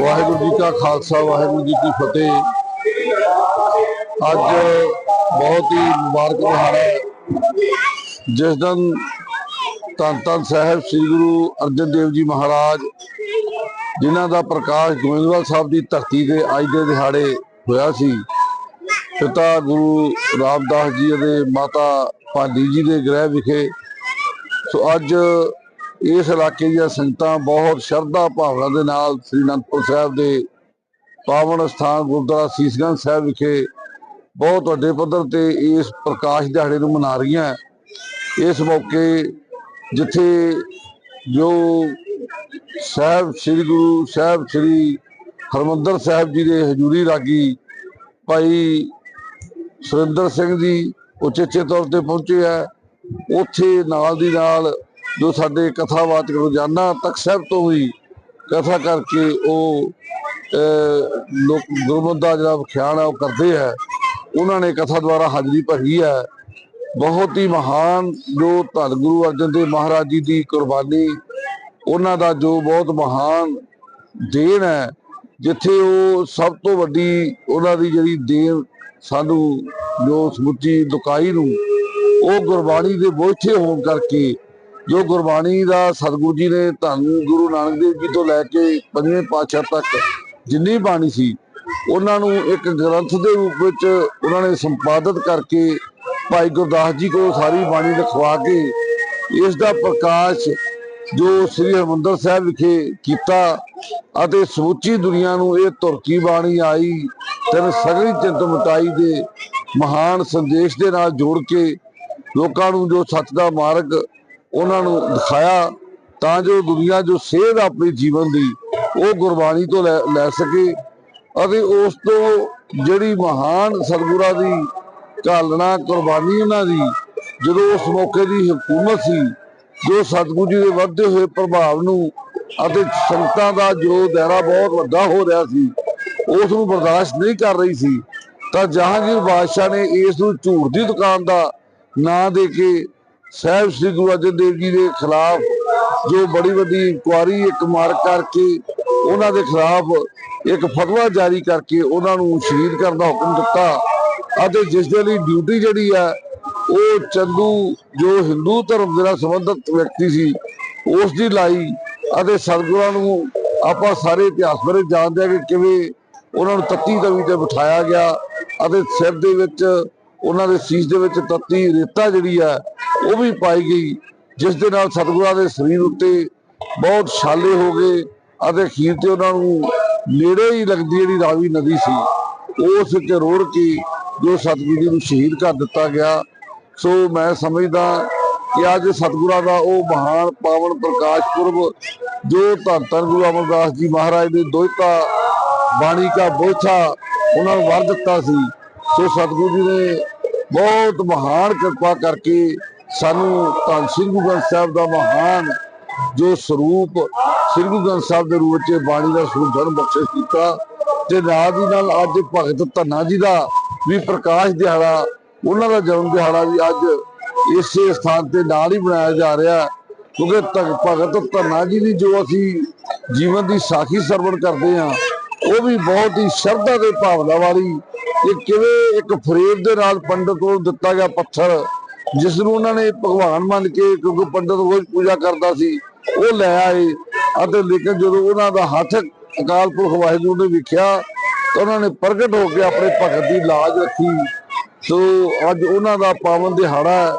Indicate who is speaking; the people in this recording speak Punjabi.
Speaker 1: ਵਾਹਿਗੁਰੂ ਜੀ ਕਾ ਖਾਲਸਾ, ਵਾਹਿਗੁਰੂ ਜੀ ਕੀ ਫਤਿਹ। ਅੱਜ ਬਹੁਤ ਹੀ ਮੁਬਾਰਕ ਦਿਹਾੜਾ ਹੈ। ਜਿਸ ਦਿਨ ਧੰਨ ਧੰਨ ਸਾਹਿਬ ਸ੍ਰੀ ਗੁਰੂ ਅਰਜਨ ਦੇਵ ਜੀ ਮਹਾਰਾਜ, ਜਿਨ੍ਹਾਂ ਦਾ ਪ੍ਰਕਾਸ਼ ਗੋਇੰਦਵਾਲ ਸਾਹਿਬ ਦੀ ਧਰਤੀ ਦੇ ਅੱਜ ਦੇ ਦਿਹਾੜੇ ਹੋਇਆ ਸੀ, ਪਿਤਾ ਗੁਰੂ ਰਾਮਦਾਸ ਜੀ ਅਤੇ ਮਾਤਾ ਭਾਨੀ ਜੀ ਦੇ ਗ੍ਰਹਿ ਵਿਖੇ। ਸੋ ਅੱਜ ਇਸ ਇਲਾਕੇ ਦੀਆਂ ਸੰਗਤਾਂ ਬਹੁਤ ਸ਼ਰਧਾ ਭਾਵਨਾ ਦੇ ਨਾਲ ਸ੍ਰੀ ਅਨੰਦਪੁਰ ਸਾਹਿਬ ਦੇ ਪਾਵਨ ਸਥਾਨ ਗੁਰਦੁਆਰਾ ਸੀਸਗੰਜ ਸਾਹਿਬ ਵਿਖੇ ਬਹੁਤ ਵੱਡੇ ਪੱਧਰ ਤੇ ਇਸ ਪ੍ਰਕਾਸ਼ ਦਿਹਾੜੇ ਨੂੰ ਮਨਾ ਰਹੀਆਂ। ਇਸ ਮੌਕੇ ਜਿੱਥੇ ਜੋ ਸਾਹਿਬ ਸ੍ਰੀ ਗੁਰੂ ਸਾਹਿਬ ਸ੍ਰੀ ਹਰਮੰਦਰ ਸਾਹਿਬ ਜੀ ਦੇ ਹਜ਼ੂਰੀ ਰਾਗੀ ਭਾਈ ਸੁਰਿੰਦਰ ਸਿੰਘ ਜੀ ਉਚੇਚੇ ਤੌਰ ਤੇ ਪਹੁੰਚੇ ਹੈ ਉੱਥੇ ਨਾਲ ਦੀ ਨਾਲ ਜੋ ਸਾਡੇ ਕਥਾਵਾਚਕ ਰੋਜ਼ਾਨਾ ਤੱਕ ਸਾਹਿਬ ਤੋਂ ਵੀ ਕਥਾ ਕਰਕੇ ਉਹ ਅਹ, ਲੋਕ ਗੁਰਮਤਿ ਦਾ ਜਿਹੜਾ ਵਿਖਿਆਨ ਹੈ ਉਹ ਕਰਦੇ ਹੈ ਉਹਨਾਂ ਨੇ ਕਥਾ ਦੁਆਰਾ ਹਾਜ਼ਰੀ ਭਰੀ ਹੈ ਬਹੁਤ ਹੀ ਮਹਾਨ ਜੋ ਧੰਨ ਗੁਰੂ ਅਰਜਨ ਦੇਵ ਮਹਾਰਾਜ ਜੀ ਦੀ ਕੁਰਬਾਨੀ ਉਹਨਾਂ ਦਾ ਜੋ ਬਹੁਤ ਮਹਾਨ ਦੇਣ ਹੈ ਜਿੱਥੇ ਉਹ ਸਭ ਤੋਂ ਵੱਡੀ ਉਹਨਾਂ ਦੀ ਜਿਹੜੀ ਦੇਣ ਸਾਨੂੰ ਜੋ ਸਮੁੱਚੀ ਦੁਕਾਈ ਨੂੰ ਉਹ ਗੁਰਬਾਣੀ ਦੇ ਬੋਝੇ ਹੋਣ ਕਰਕੇ ਜੋ ਗੁਰਬਾਣੀ ਦਾ ਸਤਿਗੁਰੂ ਜੀ ਨੇ ਧੰਨ ਗੁਰੂ ਨਾਨਕ ਦੇਵ ਜੀ ਤੋਂ ਲੈ ਕੇ ਪੰਜਵੇਂ ਪਾਤਸ਼ਾਹ ਤੱਕ ਜਿੰਨੀ ਬਾਣੀ ਸੀ, ਉਹਨਾਂ ਨੂੰ ਇੱਕ ਗ੍ਰੰਥ ਦੇ ਰੂਪ ਵਿੱਚ ਉਹਨਾਂ ਨੇ ਸੰਪਾਦਿਤ ਕਰਕੇ ਭਾਈ ਗੁਰਦਾਸ ਜੀ ਕੋਲ ਸਾਰੀ ਬਾਣੀ ਲਿਖਵਾ ਕੇ ਇਸ ਦਾ ਪ੍ਰਕਾਸ਼ ਜੋ ਸ੍ਰੀ ਹਰਿਮੰਦਰ ਸਾਹਿਬ ਵਿਖੇ ਕੀਤਾ ਅਤੇ ਸਮੁੱਚੀ ਦੁਨੀਆ ਨੂੰ ਇਹ ਤੁਰਕੀ ਬਾਣੀ ਆਈ, ਤਨ ਸਗਲੀ ਚਿੰਤ ਮਿਟਾਈ ਦੇ ਮਹਾਨ ਸੰਦੇਸ਼ ਦੇ ਨਾਲ ਜੋੜ ਕੇ ਲੋਕਾਂ ਨੂੰ ਜੋ ਸੱਚ ਦਾ ਮਾਰਗ ਉਹਨਾਂ ਨੂੰ ਦਿਖਾਇਆ ਤਾਂ ਜੋ ਦੁਨੀਆ ਜੋ ਸੇਧ ਆਪਣੀ ਜੀਵਨ ਦੀ ਉਹ ਗੁਰਬਾਣੀ ਤੋਂ ਲੈ ਸਕੇ ਅਤੇ ਉਸ ਤੋਂ ਜਿਹੜੀ ਮਹਾਨ ਸਤਿਗੁਰਾਂ ਦੀ ਘਾਲਣਾ ਕੁਰਬਾਨੀ ਉਹਨਾਂ ਦੀ, ਜਦੋਂ ਉਸ ਮੌਕੇ ਦੀ ਹਕੂਮਤ ਸੀ, ਜੋ ਸਤਿਗੁਰੂ ਜੀ ਦੇ ਵੱਧਦੇ ਹੋਏ ਪ੍ਰਭਾਵ ਨੂੰ ਅਤੇ ਸੰਗਤਾਂ ਦਾ ਜੋ ਦਾਇਰਾ ਬਹੁਤ ਵੱਡਾ ਹੋ ਰਿਹਾ ਸੀ, ਉਸ ਨੂੰ ਬਰਦਾਸ਼ਤ ਨਹੀਂ ਕਰ ਰਹੀ ਸੀ, ਤਾਂ ਜਹਾਂਗੀਰ ਬਾਦਸ਼ਾਹ ਨੇ ਇਸ ਨੂੰ ਝੂਠ ਦੀ ਦੁਕਾਨ ਦਾ ਨਾਂ ਦੇ ਕੇ ਸਾਹਿਬ ਸ੍ਰੀ ਗੁਰੂ ਅਰਜਨ ਦੇਵ ਜੀ ਦੇ ਖਿਲਾਫ ਜੋ ਬੜੀ ਵੱਡੀ ਇਨਕੁਆਰੀ ਇੱਕ ਮਾਰ ਕਰਕੇ ਉਹਨਾਂ ਦੇ ਖਿਲਾਫ ਇੱਕ ਫਤਵਾ ਜਾਰੀ ਕਰਕੇ ਉਹਨਾਂ ਨੂੰ ਸ਼ਹੀਦ ਕਰਨ ਦਾ ਹੁਕਮ ਦਿੱਤਾ ਅਤੇ ਜਿਸ ਦੇ ਲਈ ਡਿਊਟੀ ਜਿਹੜੀ ਹੈ ਉਹ ਚੰਦੂ, ਜੋ ਹਿੰਦੂ ਧਰਮ ਦੇ ਨਾਲ ਸੰਬੰਧਿਤ ਵਿਅਕਤੀ ਸੀ, ਉਸ ਦੀ ਲਾਈ ਅਤੇ ਸਤਿਗੁਰਾਂ ਨੂੰ ਆਪਾਂ ਸਾਰੇ ਇਤਿਹਾਸ ਬਾਰੇ ਜਾਣਦੇ ਹਾਂ ਕਿ ਕਿਵੇਂ ਉਹਨਾਂ ਨੂੰ ਤੱਤੀ ਤਵੀ ਤੇ ਬਿਠਾਇਆ ਗਿਆ ਅਤੇ ਸਿਰ ਦੇ ਵਿੱਚ, ਉਹਨਾਂ ਦੇ ਸੀਸ ਦੇ ਵਿੱਚ ਤੱਤੀ ਰੇਤਾ ਜਿਹੜੀ ਹੈ ਉਹ ਵੀ ਪਾਈ ਗਈ, ਜਿਸ ਦੇ ਨਾਲ ਸਤਿਗੁਰਾਂ ਦੇ ਸਰੀਰ ਉੱਤੇ ਬਹੁਤ ਛਾਲੇ ਹੋ ਗਏ ਅਤੇ ਅਖੀਰ ਤੇ ਉਹਨਾਂ ਨੂੰ ਨੇੜੇ ਹੀ ਲੱਗਦੀ ਜਿਹੜੀ ਰਾਵੀ ਨਦੀ ਸੀ, ਉਸ ਵਿੱਚ ਰੋੜ ਕੇ ਜੋ ਸਤਿਗੁਰੂ ਜੀ ਨੂੰ ਸ਼ਹੀਦ ਕਰ ਦਿੱਤਾ ਗਿਆ। ਸੋ ਮੈਂ ਸਮਝਦਾ ਕਿ ਅੱਜ ਸਤਿਗੁਰਾਂ ਦਾ ਉਹ ਮਹਾਨ ਪਾਵਨ ਪ੍ਰਕਾਸ਼ ਪੁਰਬ ਜੋ ਧੰਨ ਧੰਨ ਗੁਰੂ ਅਮਰਦਾਸ ਜੀ ਮਹਾਰਾਜ ਦੇ ਦੋਇਤਾ ਬਾਣੀ ਕਾ ਬੋਝਾ ਉਹਨਾਂ ਨੂੰ ਵਰ ਦਿੱਤਾ ਸੀ, ਸੋ ਸਤਿਗੁਰੂ ਜੀ ਨੇ ਬਹੁਤ ਮਹਾਨ ਕਿਰਪਾ ਕਰਕੇ ਸਾਨੂੰ ਧੰਨ ਸ੍ਰੀ ਗੁਰੂ ਗ੍ਰੰਥ ਸਾਹਿਬ ਦਾ ਮਹਾਨ ਜੋ ਸਰੂਪ ਸ੍ਰੀ ਗੁਰੂ ਗ੍ਰੰਥ ਸਾਹਿਬ ਦੇ ਰੂਪ ਵਿੱਚ ਬਾਣੀ ਦਾ ਸਰੂਪ ਸਾਨੂੰ ਬਖਸ਼ਿਸ਼ ਕੀਤਾ ਤੇ ਨਾਲ ਦੀ ਨਾਲ ਅੱਜ ਭਗਤ ਧੰਨਾ ਜੀ ਦਾ ਵੀ ਪ੍ਰਕਾਸ਼ ਦਿਹਾੜਾ, ਉਹਨਾਂ ਦਾ ਜਨਮ ਦਿਹਾੜਾ ਵੀ ਅੱਜ ਇਸੇ ਸਥਾਨ ਤੇ ਨਾਲ ਹੀ ਮਨਾਇਆ ਜਾ ਰਿਹਾ ਕਿਉਂਕਿ ਭਗਤ ਧੰਨਾ ਜੀ ਦੀ ਜੋ ਅਸੀਂ ਜੀਵਨ ਦੀ ਸਾਖੀ ਸਰਵਣ ਕਰਦੇ ਹਾਂ, ਉਹ ਵੀ ਬਹੁਤ ਹੀ ਸ਼ਰਧਾ ਤੇ ਭਾਵਨਾ ਵਾਲੀ, ਇਹ ਕਿਵੇਂ ਇੱਕ ਫਰੇਬ ਦੇ ਨਾਲ ਪੰਡਤ ਨੂੰ ਦਿੱਤਾ ਗਿਆ ਪੱਥਰ ਜਿਸ ਨੂੰ ਉਹਨਾਂ ਨੇ ਭਗਵਾਨ ਮੰਨ ਕੇ ਕਿਉਂਕਿ ਪੰਡਤ ਰੋਜ਼ ਪੂਜਾ ਕਰਦਾ ਸੀ, ਉਹ ਲੈ ਆਏ। ਅਤੇ ਲੇਕਿਨ ਜਦੋਂ ਉਹਨਾਂ ਦਾ ਹੱਥ ਅਕਾਲ ਪੁਰਖ ਵਾਹਿਗੁਰੂ ਨੇ ਵੇਖਿਆ, ਤਾਂ ਉਹਨਾਂ ਨੇ ਪ੍ਰਗਟ ਹੋ ਕੇ ਆਪਣੇ ਭਗਤ ਦੀ ਲਾਜ ਰੱਖੀ। ਸੋ ਅੱਜ ਉਹਨਾਂ ਦਾ ਪਾਵਨ ਦਿਹਾੜਾ ਹੈ